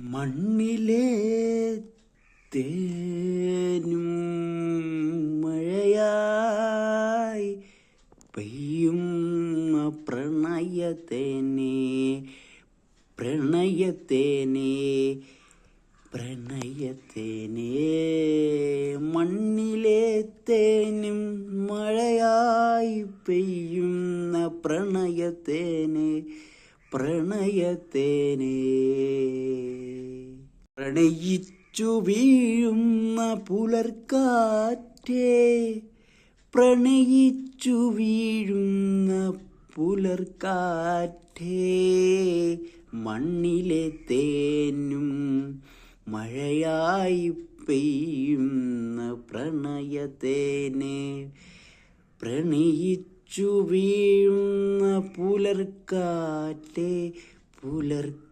മണ്ണിലെ തേനും മഴയായി പെയ്യും പ്രണയത്തേനെ പ്രണയത്തേനെ പ്രണയത്തേനെ. മണ്ണിലെ തേനും മഴയായി പെയ്യുന്ന പ്രണയത്തേനെ പ്രണയത്തേനെ. പ്രണയിച്ചു വീഴുന്ന പുലർക്കാറ്റേ പ്രണയിച്ചു വീഴുന്ന പുലർക്കാറ്റേ മണ്ണിലെ തേനും മഴയായി പെയ്യുന്ന പ്രണയത്തേനെ പ്രണയിച്ചു വീഴുന്ന പുലർക്കാറ്റേ പുലർക്കാറ്റേ.